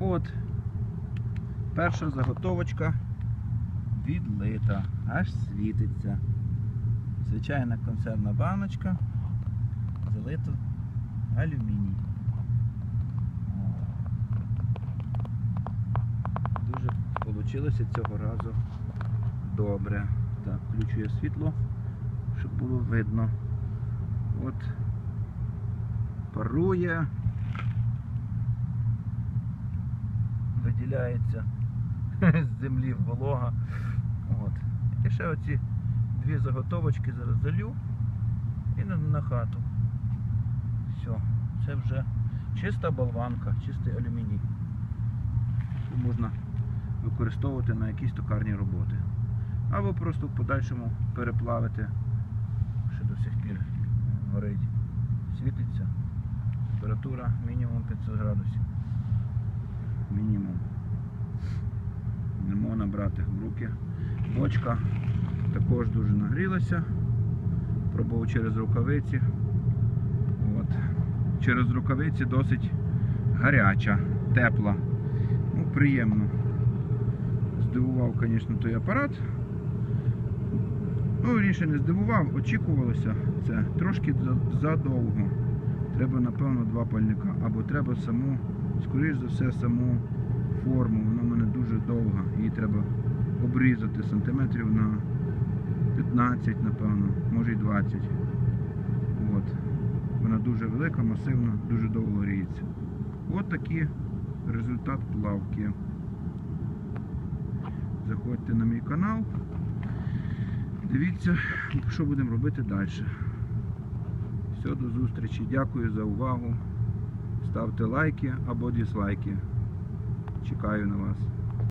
От. Перша заготовочка відлита, аж світиться. Звичайна консервна баночка, залито алюміній. Дуже вийшло цього разу добре. Так, включую світло, щоб було видно. От парує. Виділяється з землі волога. От. І ще оці дві заготовочки зараз залю і на, на хату. Все, це вже чиста болванка, чистий алюміній. Яку можна використовувати на якісь токарні роботи. Або просто в подальшому переплавити, що до сих пір горить. Світиться. Температура мінімум 500 градусів. Мінімум. Можна брати в руки. Бочка також дуже нагрілася. Пробував через рукавиці. От. Через рукавиці досить гаряча, тепла. Ну, приємно. Здивував, звісно, той апарат. Ну, ріше не здивував, очікувалося це трошки задовго. Треба, напевно, два пальника. Або треба саму, скоріш за все, саму форму. Вона в мене дуже довга. Її треба обрізати сантиметрів на 15, напевно, може і 20. От. Вона дуже велика, масивна, дуже довго гріється. От такий результат плавки. Заходьте на мій канал. Дивіться, що будемо робити далі. Все, до зустрічі. Дякую за увагу. Ставте лайки або дізлайки. Чекаю на вас.